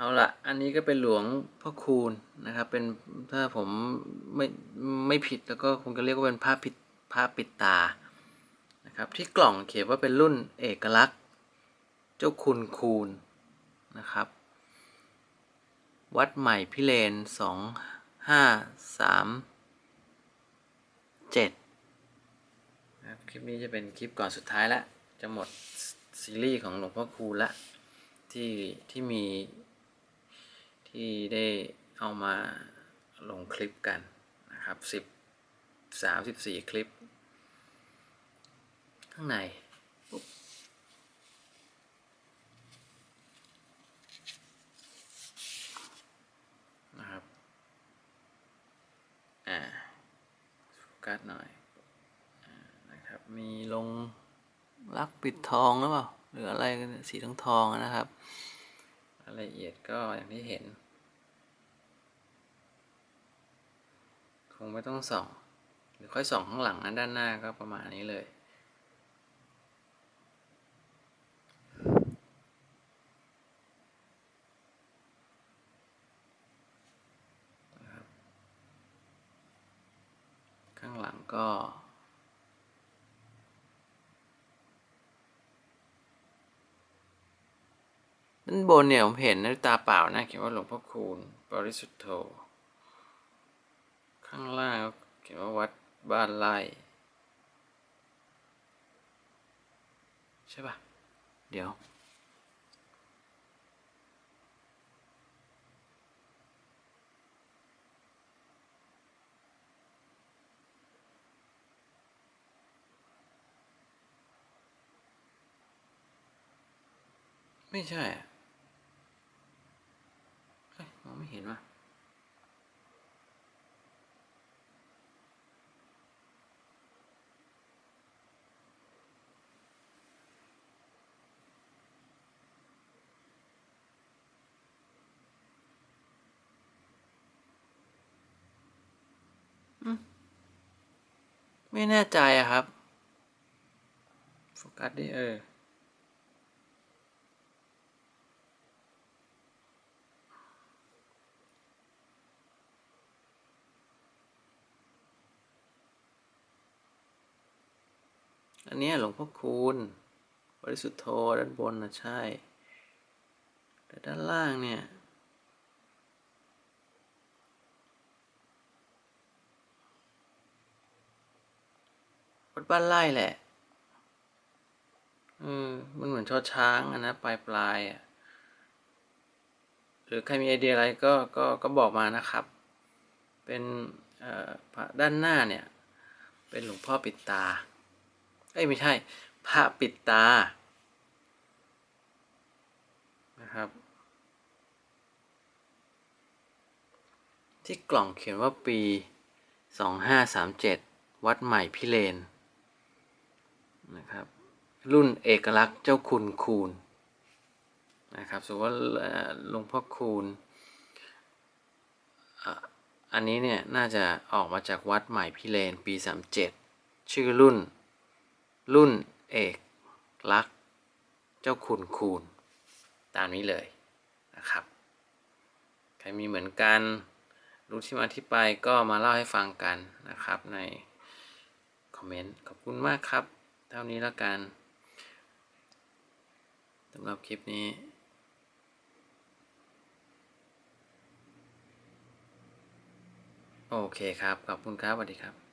เอาละอันนี้ก็เป็นหลวงพ่อคูณนะครับ เป็นถ้าผมไม่ไม่ผิดแล้วก็คงจะเรียกว่าเป็นผ้าปิดผ้าปิดตานะครับ ที่กล่องเขียนว่าเป็นรุ่นเอกลักษณ์ เจ้าคุณคูณนะครับ วัดใหม่พิเรนสองห้าสามเจ็ดนะครับคลิปนี้จะเป็นคลิปก่อนสุดท้ายละจะหมดซีรีส์ของหลวงพ่อคูณละที่ที่มี ที่ได้เอามาลงคลิปกันนะครับสิบสามสิบสี่คลิป ข้างในนะครับ อ่าโฟกัสหน่อยอนะครับ มีลงรักปิดทองหรือเปล่า หรืออะไรกันสีทองทองนะครับ รายละเอียดก็อย่างที่เห็น คงไม่ต้องส่อง หรือค่อยส่องข้างหลังนะด้านหน้าก็ประมาณนี้เลย ข้างหลังก็ ด้านบนเนี่ยผมเห็นด้วยตาเปล่านะเขียนว่าหลวงพ่อคูณปริสุทธโธ ข้างล่างเขียนว่าวัดบ้านไร่ใช่ปะเดี๋ยว ไม่ใช่อะเฮ้ยมองไม่ เห็นว่ะไม่แน่ใจอะครับ โฟกัสดิเออ เนี้ยหลวงพ่อคูณบริสุทธโธด้านบนนะใช่ แต่ด้านล่างเนี่ยวัดบ้านไร่แหละเออมันเหมือนชอช้างอะนะปลายปลายอะหรือใครมีไอเดียอะไรก็ก็ก็บอกมานะครับ เป็นด้านหน้าเนี่ย เป็นหลวงพ่อปิดตา เอ้ยไม่ใช่พระปิดตานะครับ ที่กล่องเขียนว่าปี 2537 วัดใหม่พิเรนนะครับ รุ่นเอกลักษณ์เจ้าคุณคูณนะครับสมมติว่าหลวงพ่อคูณอันนี้เนี่ย น่าจะออกมาจากวัดใหม่พิเรนปี 37 ชื่อรุ่น รุ่นเอกลักษ์เจ้าคุณคูณ ตามนี้เลยนะครับ ใครมีเหมือนกัน รู้ที่มาที่ไปก็มาเล่าให้ฟังกันนะครับในคอมเมนต์ ขอบคุณมากครับ เท่านี้แล้วกันสำหรับคลิปนี้โอเคครับ ขอบคุณครับสวัสดีครับ